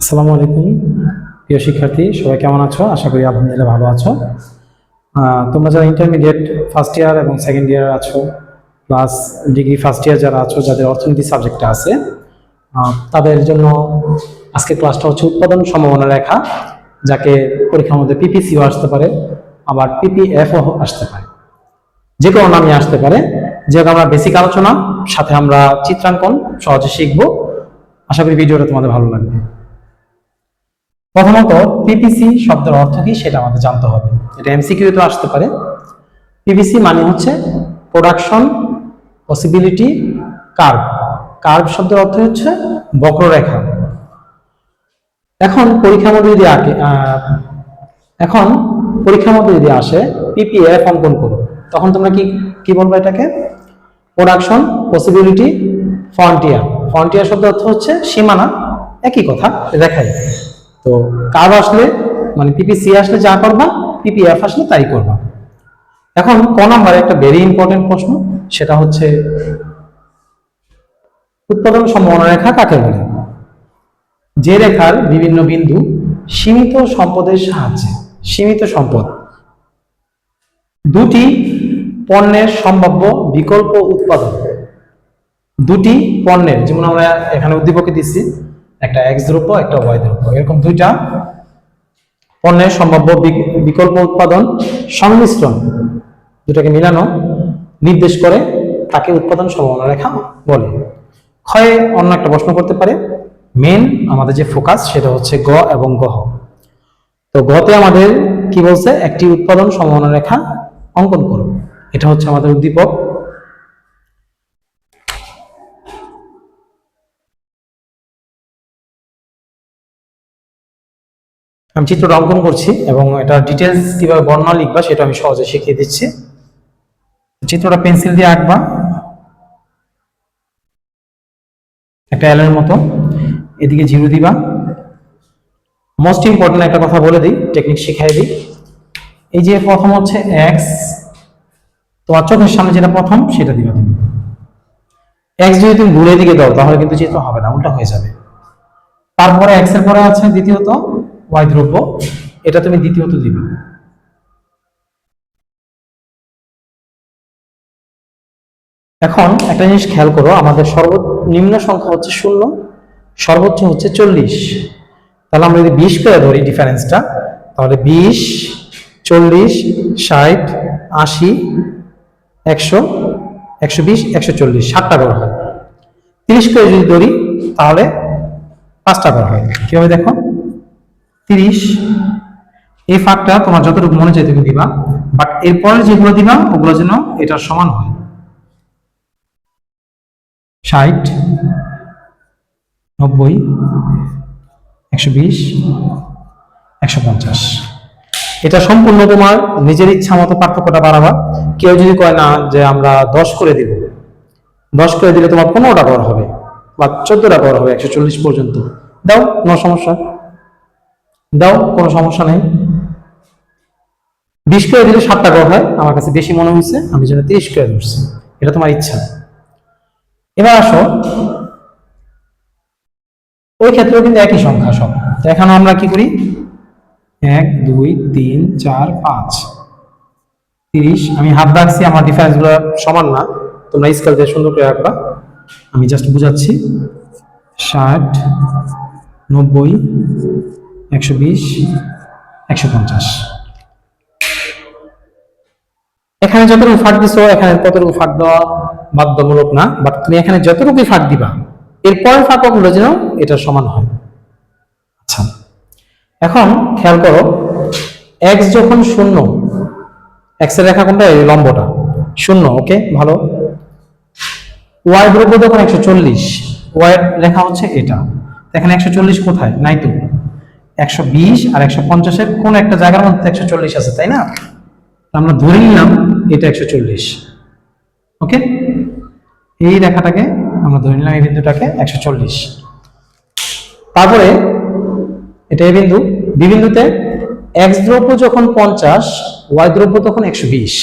আসসালামু আলাইকুম। প্রিয় শিক্ষার্থী, সবাই কেমন আছো? আশা করি আলহামদুলিল্লাহ ভালো আছো। তোমরা যারা ইন্টারমিডিয়েট ফার্স্ট ইয়ার এবং সেকেন্ড ইয়ার আছো প্লাস ডিগ্রি ফার্স্ট ইয়ার যারা আছো, যাদের অর্থনীতি সাবজেক্টটা আছে তাদের জন্য আজকে ক্লাসটা হচ্ছে উৎপাদন সম্ভাবনা রেখা, যাকে পরীক্ষার মধ্যে পিপিসিও আসতে পারে, আবার পিপিএফও আসতে পারে। যে কোনো নামই আসতে পারে। যেহেতু আমরা বেসিক আলোচনা, সাথে আমরা চিত্রাঙ্কন সহজে শিখব। আশা করি ভিডিওটা তোমাদের ভালো লাগবে। প্রথমত পিপিসি শব্দের অর্থ কি সেটা আমাদের জানতে হবে। এটা এমসিকিউ তো আসতে পারে। পিপিসি মানে হচ্ছে প্রোডাকশন পসিবিলিটি কার্ভ কার্ভ শব্দের অর্থ হচ্ছে বক্ররেখা। এখন পরীক্ষার মধ্যে যদি আঁকে এখন পরীক্ষার মধ্যে যদি আসে পিপিএফ অঙ্কন করো, তখন তোমরা কি কি বলব এটাকে? প্রোডাকশন পসিবিলিটি ফ্রন্টিয়ার ফ্রন্টিয়ার শব্দ অর্থ হচ্ছে সীমানা, একই কথা দেখাই তো কার্ভ আসলে? মানে পিপিসি আসলে যা করবা পিপিএফ আসলে তাই করবা। এখন ক নাম্বারে একটা ভেরি ইম্পর্টেন্ট প্রশ্ন, সেটা হচ্ছে উৎপাদন সম্ভাবনা রেখা কাকে বলে? যে রেখার বিভিন্ন বিন্দু সীমিত সম্পদের সাহায্যে, সীমিত সম্পদ। দুটি পণ্যের সম্ভাব্য বিকল্প উৎপাদন। দুটি পণ্যের, যেমন আমরা এখানে উদ্দীপকে দিচ্ছি একটা এক্স দ্রব্য, একটা ওয়াই দ্রব্য, এরকম দুইটা পণ্যের সম্ভাব্য বিকল্প উৎপাদন সংমিশ্রণ দুটাকে মিলানো নির্দেশ করে তাকে উৎপাদন সম্ভাবনা রেখা বলে। ক্ষয়ে অন্য একটা প্রশ্ন করতে পারে মেন আমাদের যে ফোকাস সেটা হচ্ছে গ এবং গহ। তো গতে আমাদের কি বলছে? একটি উৎপাদন সম্ভাবনা রেখা অঙ্কন করো। এটা হচ্ছে আমাদের উদ্দীপক। আমি চিত্রটা অঙ্কন করছি এবং এটা ডিটেলস কীভাবে বর্ণনা লিখবা সেটা আমি সহজে শিখিয়ে দিচ্ছি। চিত্রটা পেন্সিল দিয়ে আঁকবা। একটা এলের মতো। এদিকে জিরো দিবা। মোস্ট ইম্পর্টেন্ট একটা কথা বলে দিই টেকনিক শিখাই দিই। এই যে প্রথম হচ্ছে এক্স তোমার চোখের সামনে যেটা প্রথম, সেটা দিবা তুমি। এক্স যদি তুমি দূরে দিকে দাও, তাহলে কিন্তু চিত্র হবে না, উল্টা হয়ে যাবে। তারপরে এক্সের পরে আছে দ্বিতীয়ত। ওয়াই দ্রব্য, এটা তুমি দ্বিতীয়ত দিবে। এখন একটা জিনিস খেয়াল করো, আমাদের সর্বনিম্ন সংখ্যা হচ্ছে শূন্য, সর্বোচ্চ হচ্ছে চল্লিশ। তাহলে আমরা যদি বিশ করে ধরি ডিফারেন্সটা, তাহলে বিশ, চল্লিশ, ষাট, আশি, একশো একশো বিশ, একশো চল্লিশ, সাতটা করে হয়। তিরিশ করে যদি ধরি, তাহলে পাঁচটা করে হয়। কীভাবে দেখো? তিরিশ। এই ফাঁকটা তোমার যতটুকু মনে চাই তুমি দিবা। বাট এরপরে যেগুলো দিবা, ওগুলো যেন এটার সমান হয়। ষাট, নব্বই, একশো বিশ, একশো পঞ্চাশ। এটা সম্পূর্ণ তোমার নিজের ইচ্ছা মতো পার্থক্যটা বাড়াবা। কেউ যদি কয় না যে আমরা দশ করে দিব, দশ করে দিলে তোমার পনেরোটা কর হবে বা চোদ্দটা কর হবে, একশো চল্লিশ পর্যন্ত। দাও, কোনো সমস্যা? দাও, কোনো সমস্যা নেই। বিশ করে দিলে সাতটা কর হয়। আমার কাছে বেশি মনে হয়েছে আমি যেন তিরিশ করে ধরছি। এটা তোমার ইচ্ছা। এবার আসো। ওই ক্ষেত্রেও কিন্তু একই সংখ্যা সব। তো এখানে আমরা কি করি? এক, দুই, তিন, চার, পাঁচ। তিরিশ। আমি হাত রাখছি আমার ডিফারেন্সগুলো সমান না। তোমরা স্কেল দিয়ে সুন্দর করে রাখবা আমি জাস্ট বুঝাচ্ছি। ষাট, নব্বই একশো বিশ, একশো পঞ্চাশ। এখানে যতটুকু ফাঁক দিছো, এখানে ততটুকু ফাঁক দেওয়া বাধ্যমূলক না বাট তুমি এখানে যতটুকুই ফাঁক দিবা এরপরের ফাঁকগুলো যেন এটা সমান হয়। আচ্ছা এখন খেয়াল করো এক্স যখন শূন্য এক্সের রেখা কোনটা? এই লম্বটা। শূন্য ওকে ভালো। ওয়াই দ্রব্য যখন একশো চল্লিশ ওয়াই রেখা হচ্ছে এটা। এখানে একশো চল্লিশ কোথায়? নাই তো। একশো বিশ আর একশো পঞ্চাশের কোন একটা জায়গার মধ্যে একশো চল্লিশ আছে, তাই না? আমরা ধরে নিলাম এটা একশো চল্লিশ। ওকে? এই রেখাটাকে আমরা ধরে নিলাম, এই বিন্দুটাকে একশো চল্লিশ। তারপরে এটা এই বিন্দু, বি বিন্দুতে এক্স দ্রব্য যখন পঞ্চাশ, ওয়াই দ্রব্য তখন একশো বিশ।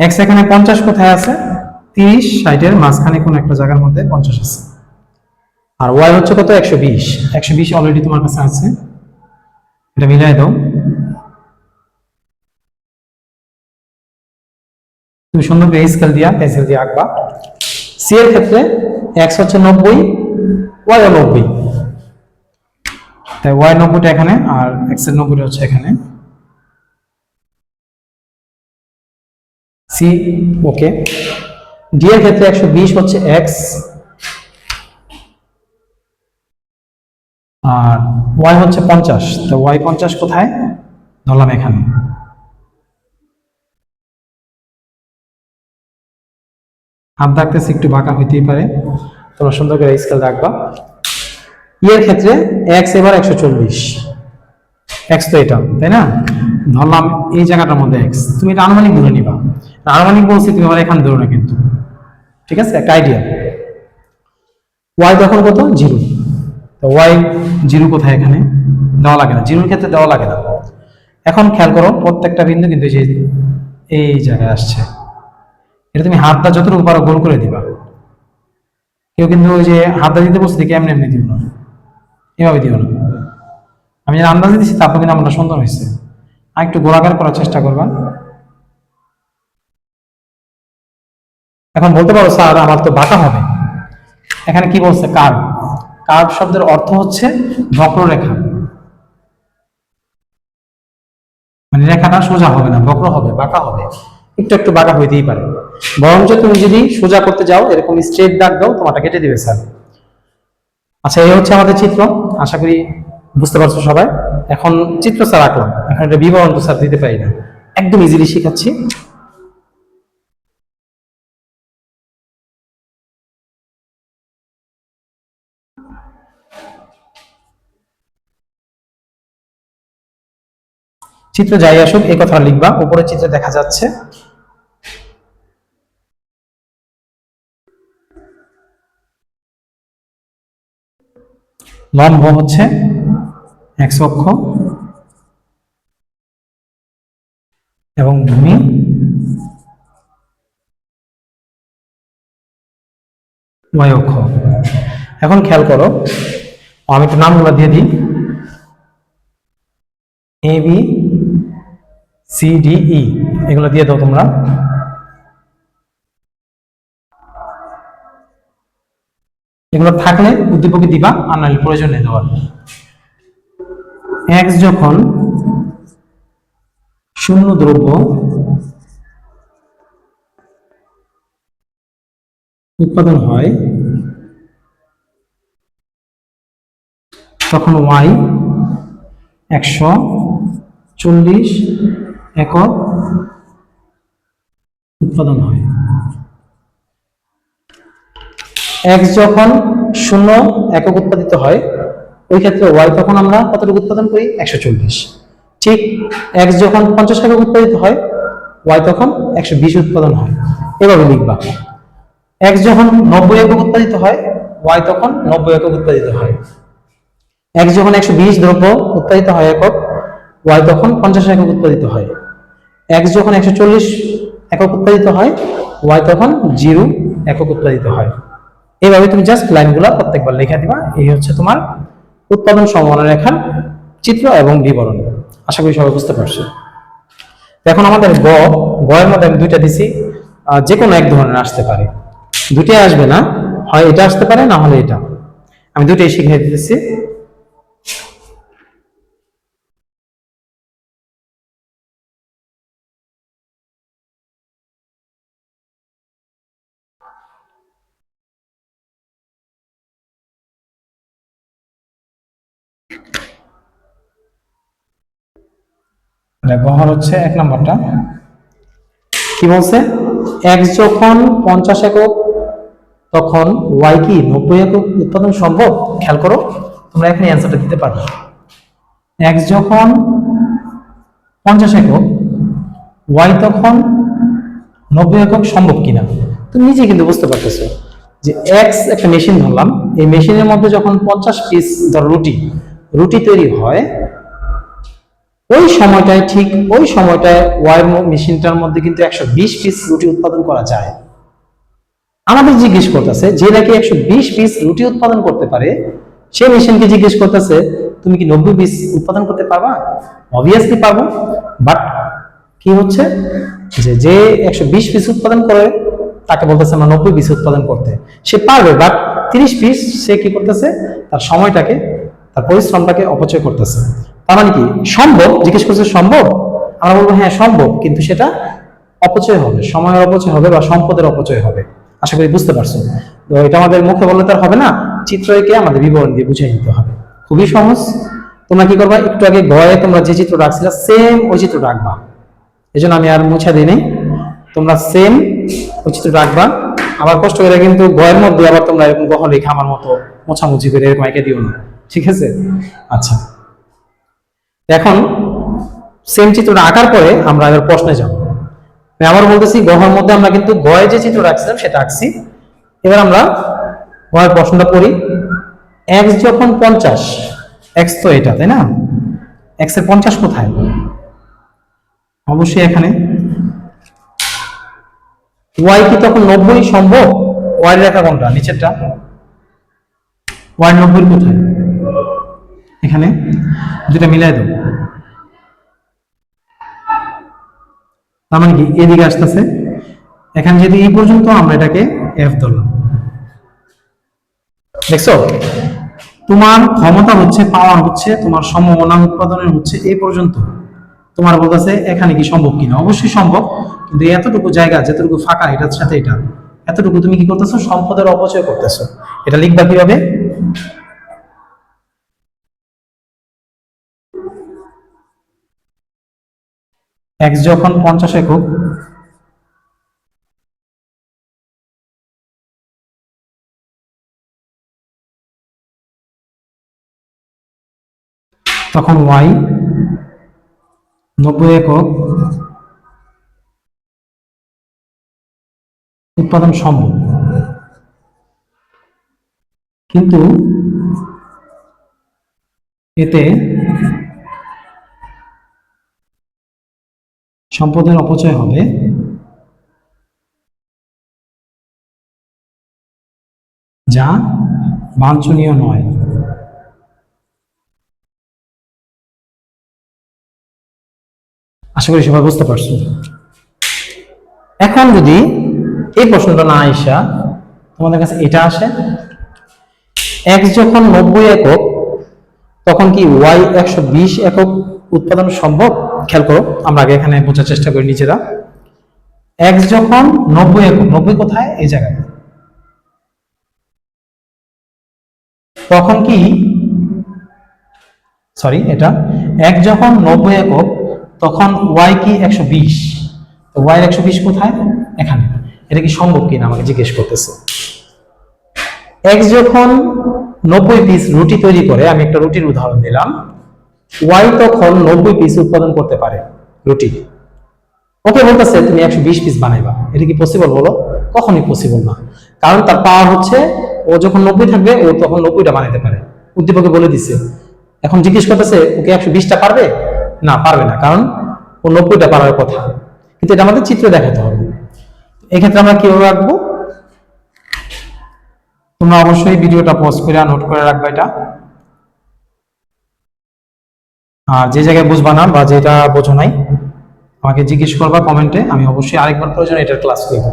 এক্স এখানে পঞ্চাশ কোথায় আছে? তিরিশ, ষাটের মাঝখানে কোন একটা জায়গার মধ্যে পঞ্চাশ আছে। আর ওয়াই হচ্ছে কত? একশো বিশ। একশো বিশ অলরেডি তোমার কাছে আছে। এটা মিলাই দাও। তুমি সুন্দর করে স্কেল দিয়া পেন্সিল দিয়ে আঁকবা। সি এর ক্ষেত্রে এক্স হচ্ছে নব্বই ওয়াই নব্বই। তাই ওয়াই নব্বইটা এখানে আর এক্সের নব্বইটা হচ্ছে এখানে। সি ওকে ডি এর ক্ষেত্রে একশো বিশ হচ্ছে এক্স আর ওয়াই হচ্ছে পঞ্চাশ। তো ওয়াই পঞ্চাশ কোথায়? ধরলাম এখানে। হাত রাখতেছে, একটু বাঁকা হইতেই পারে। তোমরা সুন্দর করে স্কেল রাখবা। ইয়ের ক্ষেত্রে এক্স এবার একশো চল্লিশ। এক্স তো এটা, তাই না? ধরলাম এই জায়গাটার মধ্যে এক্স তুমি এটা আনুমানিক ধরে নিবা। আনুমানিক বলছি, তুমি আবার এখানে ধরো না কিন্তু। ঠিক আছে? একটা আইডিয়া ওয়াই তখন কত? জিরো তো ওয়াই জিরো কোথায় এখানে? দেওয়া লাগে না। জিরোর ক্ষেত্রে দেওয়া লাগে না। এখন খেয়াল করো, প্রত্যেকটা বিন্দু কিন্তু এই যে এই জায়গায় আসছে। এটা তুমি হাতটা যতটুকু পারো গোল করে দিবা। কেউ কিন্তু ওই যে হাতটা দিতে বসে দেখে এমনি এমনি দিও না। এভাবে দিও না। আমি যেন আন্দাজ দিচ্ছি তারপর কিন্তু আমারটা সুন্দর হয়েছে। আর একটু গোলাকার করার চেষ্টা করবা। এখন বলতে পারো, স্যার, আমার তো বাঁকা হবে। এখানে কি বলছে? কার্ভ কার্ভ শব্দের অর্থ হচ্ছে বক্ররেখা। মানে রেখাটা সোজা হবে না, বক্র হবে, বাঁকা হবে। একটু একটু বাঁকা হইতেই পারে। বরঞ্চ তুমি যদি সোজা করতে যাও, এরকম স্ট্রেট দাগ দাও, তোমারটা কেটে দিবে স্যার। আচ্ছা এই হচ্ছে আমাদের চিত্র। আশা করি বুঝতে পারছ সবাই। এখন চিত্র স্যার আঁকলাম। এখন একটা বিবরণ তো স্যার দিতে পারি না। একদম ইজিলি শিখাচ্ছি। চিত্র যাই আসুক এই কথা লিখবা। উপরে চিত্রে দেখা যাচ্ছে। লম্ব হচ্ছে এক্স অক্ষ এবং ভূমি। ওয়াই অক্ষ। এখন খেয়াল করো, আমি একটু নামগুলো দিয়ে দিই। A B C D E এগুলো দিয়ে দাও তোমরা। এগুলো থাকলে উদ্দীপকে দিবা, আর নাহলে প্রয়োজন দেওয়ার। এক্স যখন শূন্য দ্রব্য উৎপাদন হয়, তখন ওয়াই একশো চল্লিশ একক উৎপাদন হয়। এক্স যখন শূন্য একক উৎপাদিত হয়, ওই ক্ষেত্রে ওয়াই তখন আমরা কতটুকু উৎপাদন করি? একশো চল্লিশ ঠিক এক্স যখন পঞ্চাশ একক উৎপাদিত হয় ওয়াই তখন একশো বিশ উৎপাদন হয়। এভাবে লিখবা। এক্স যখন নব্বই একক উৎপাদিত হয় ওয়াই তখন নব্বই একক উৎপাদিত হয়। এক্স যখন একশো বিশ দ্রব্য উৎপাদিত হয় একক ওয়াই তখন পঞ্চাশ একক উৎপাদিত হয়। এক্স যখন একশো চল্লিশ একক উৎপাদিত হয় ওয়াই তখন জিরো একক উৎপাদিত হয়। এইভাবে তুমি জাস্ট লাইনগুলো প্রত্যেকবার লিখে দিবা। এই হচ্ছে তোমার উৎপাদন সম্ভাবনা রেখার চিত্র এবং বিবরণ। আশা করি সবাই বুঝতে পারছ। এখন আমাদের গ গ এর মধ্যে আমি দুইটা দিছি। যে কোনো এক ধরনের আসতে পারে। দুটি আসবে না। হয় এটা আসতে পারে, না হলে এটা। আমি দুইটাই শিখিয়ে দিতেছি। ব্যবহার হচ্ছে এক নাম্বারটা। কি বলছে? এক্স যখন পঞ্চাশ একক, তখন ওয়াই কি নব্বই একক উৎপাদন সম্ভব? খেয়াল করো, তোমরা এখানে অ্যান্সারটা দিতে পারবে। এক্স যখন পঞ্চাশ একক ওয়াই তখন নব্বই একক সম্ভব কিনা? তুমি নিজে কিন্তু বুঝতে পারতেছো যে এক্স একটা মেশিন ধরলাম। এই মেশিনের মধ্যে যখন পঞ্চাশ পিস ধর রুটি রুটি তৈরি হয় ওই সময়টায় ঠিক ওই সময়টায় ওয়াই মেশিনটার মধ্যে কিন্তু একশো বিশ পিস রুটি উৎপাদন করা যায়। আমাদের জিজ্ঞেস করতেছে, যে নাকি একশো বিশ পিস রুটি উৎপাদন করতে পারে, সে মেশিনকে জিজ্ঞেস করতেছে, তুমি কি নব্বই পিস উৎপাদন করতে পারবা? অবভিয়াসলি পারব বাট কি হচ্ছে? যে যে একশো বিশ পিস উৎপাদন করে, তাকে বলতেছে, আমরা নব্বই পিস উৎপাদন করতে। সে পারবে বাট তিরিশ পিস সে কি করতেছে? তার সময়টাকে, তার পরিশ্রমটাকে অপচয় করতেছে। তার মানে কি? সম্ভব? জিজ্ঞেস করছে, সম্ভব? আমরা বলব হ্যাঁ সম্ভব, কিন্তু সেটা অপচয় হবে, সময়ের অপচয় হবে বা সম্পদের অপচয় হবে। আশা করি বুঝতে পারছ। তো এটা আমাদের মুখে বললে তো আর হবে না, চিত্র আমাদের বিবরণ দিয়ে বুঝিয়ে নিতে হবে। খুবই সহজ। তোমরা কি করবা? একটু আগে গয়ে তোমরা যে চিত্র রাখছিলে সেম ওই চিত্র রাখবা। এই আমি আর মুছা দিই তোমরা সেম ওই চিত্র রাখবা। আবার কষ্ট করে কিন্তু গয়ের মধ্যে আবার তোমরা এরকম গহ রেখে আমার মতো মোছামুছি করে এরকম একে দিও না। ঠিক আছে? আচ্ছা। এখন সেম চিত্রটা আঁকার পরে আমরা এবার প্রশ্নে যাব। আমি আবার বলতেছি গহর মধ্যে আমরা কিন্তু গয়ে যে চিত্র রাখছিলাম সেটা আঁকছি। এবার আমরা গয়ের প্রশ্নটা পড়ি। এক্স যখন পঞ্চাশ এক্স তো এটা, তাই না? এক্সের পঞ্চাশ কোথায়? অবশ্যই এখানে। ওয়াই কি তখন নব্বই সম্ভব? ওয়াই রেখা কোনটা? নিচেরটা। ওয়াই নব্বই কোথায়? এখানে দুটা মিলাই দেবো। তার মানে কি? এদিকে আসতেছে। এখানে যদি এই পর্যন্ত আমরা এটাকে এফ ধরলাম। দেখছ? তোমার ক্ষমতা হচ্ছে পাওয়ার হচ্ছে, তোমার সম্ভাবনা উৎপাদনের হচ্ছে এই পর্যন্ত। তোমার বলতেছে, এখানে কি সম্ভব কিনা? অবশ্যই সম্ভব, কিন্তু এতটুকু জায়গা, যেতটুকু ফাঁকা, এটার সাথে এটা। এতটুকু তুমি কি করতেছো? সম্পদের অপচয় করতেছো। এটা লিখবা কীভাবে? এক্স যখন পঞ্চাশ একক তখন ওয়াই নব্বই একক উৎপাদন সম্ভব। কিন্তু এতে সম্পদের অপচয় হবে। যা বাঞ্ছনীয় নয়। আশা করি সবাই বুঝতে পারছ। এখন যদি এই প্রশ্নটা না আইসা তোমাদের কাছে এটা আসে এক্স যখন নব্বই একক, তখন কি ওয়াই একশো বিশ একক উৎপাদন সম্ভব? খেয়াল করো, আমরা আগে এখানে বোঝার চেষ্টা করি নিজেরা। এক্স যখন নব্বই একক, নব্বই কোথায়? এই জায়গায়। তখন কি? সরি এটা। এক যখন নব্বই একক, তখন ওয়াই কি একশো বিশ? ওয়াই একশো বিশ কোথায়? এখানে। এটা কি সম্ভব কিনা? আমাকে জিজ্ঞেস করতেছে। এক্স যখন নব্বই পিস রুটি তৈরি করে, আমি একটা রুটির উদাহরণ দিলাম। ওয়াই তখন নব্বই পিস উৎপাদন করতে পারে রুটি। ওকে বলতেছে, তুমি একশো বিশ পিস বানাইবা। এটা কি পসিবল বলো? কখনই পসিবল না। কারণ তার পাওয়ার হচ্ছে, ও যখন নব্বই থাকবে, ও তখন নব্বইটা বানাইতে পারে। উদ্দীপকে বলে দিছে। এখন জিজ্ঞেস করতেছে, ওকে একশো বিশটা পারবে? না পারবে না, কারণ ও নব্বইটা পারার কথা। কিন্তু এটা আমাদের চিত্র দেখাতে হবে। এক্ষেত্রে আমরা কীভাবে রাখব? তোমরা অবশ্যই ভিডিওটা পজ করে নোট করে রাখবে এটা। যে জায়গায় বুঝবা না বা যেটা বোঝো নাই, আমাকে জিজ্ঞেস করবা কমেন্টে আমি অবশ্যই আরেকবার প্রয়োজন এটার ক্লাস করব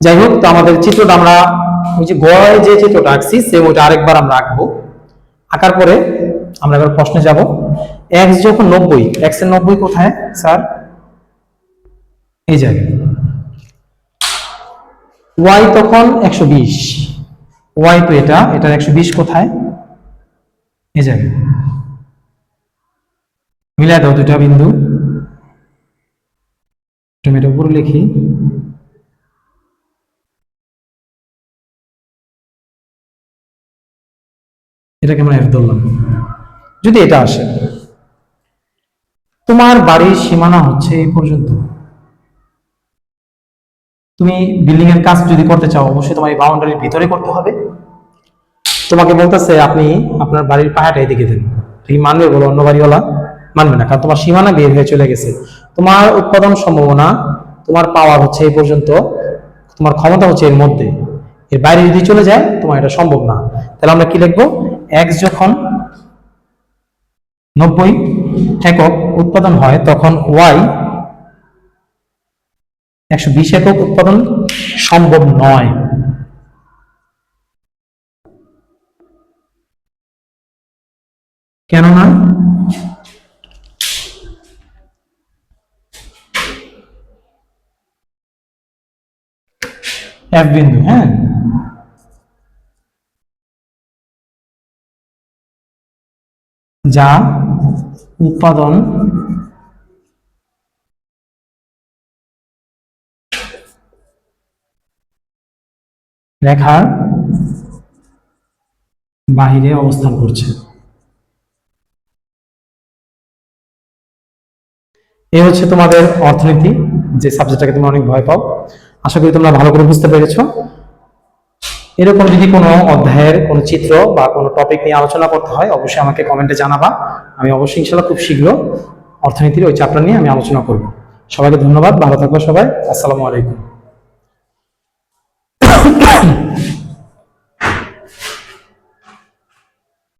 যাই হোক, তো আমাদের চিত্রটা আমরা, ওই যে গড়ে যে চিত্রটা আঁকছি সেম ওইটা আরেকবার আমরা আঁকবো। আঁকার পরে আমরা এবার প্রশ্নে যাব। এক্স যখন নব্বই এক্সের নব্বই কোথায়, স্যার? এই জায়গায় ওয়াই তখন একশো বিশ। ওয়াই তো এটা, এটার একশো বিশ কোথায়? এই জায়গায় মিলাই দাও দুটা বিন্দু। টমেটো উপরে লিখি। এটাকে আমরা এফ ধরলাম। যদি এটা আসে, তোমার বাড়ির সীমানা হচ্ছে এই পর্যন্ত। তুমি বিল্ডিং এর কাজ যদি করতে চাও, অবশ্যই তোমার এই বাউন্ডারির ভিতরে করতে হবে। তোমাকে বলতেছে, আপনি আপনার বাড়ির পাহাড়টা এদিকে দেন। তুমি মানবে বলো, অন্য বাড়িওয়ালা। মানবে না, কারণ তোমার সীমানা বের হয়ে চলে গেছে। তোমার উৎপাদন সম্ভাবনা, তোমার পাওয়ার হচ্ছে এই পর্যন্ত, তোমার ক্ষমতা হচ্ছে এর মধ্যে। এর বাইরে যদি চলে যায়, তোমার এটা সম্ভব না। তাহলে আমরা কি লিখব? এক্স যখন নব্বই একক উৎপাদন হয়, তখন ওয়াই একশো বিশ একক উৎপাদন সম্ভব নয়। কেননা এফ বিন্দু হ্যাঁ? যা উৎপাদন রেখার বাহিরে অবস্থান করছে। এই হচ্ছে তোমাদের অর্থনীতি, যে সাবজেক্টটাকে তোমরা অনেক ভয় পাও। আশা করি তোমরা ভালো করে বুঝতে পেরেছ। এরকম যদি কোনো অধ্যায়ের কোনো চিত্র বা কোনো টপিক নিয়ে আলোচনা করতে হয়, অবশ্যই আমাকে কমেন্টে জানাবা। আমি অবশ্যই ইনশাল্লাহ খুব শীঘ্র অর্থনীতির ওই চ্যাপ্টার নিয়ে আমি আলোচনা করব। সবাইকে ধন্যবাদ, ভালো থাকব সবাই। আসসালামু আলাইকুম।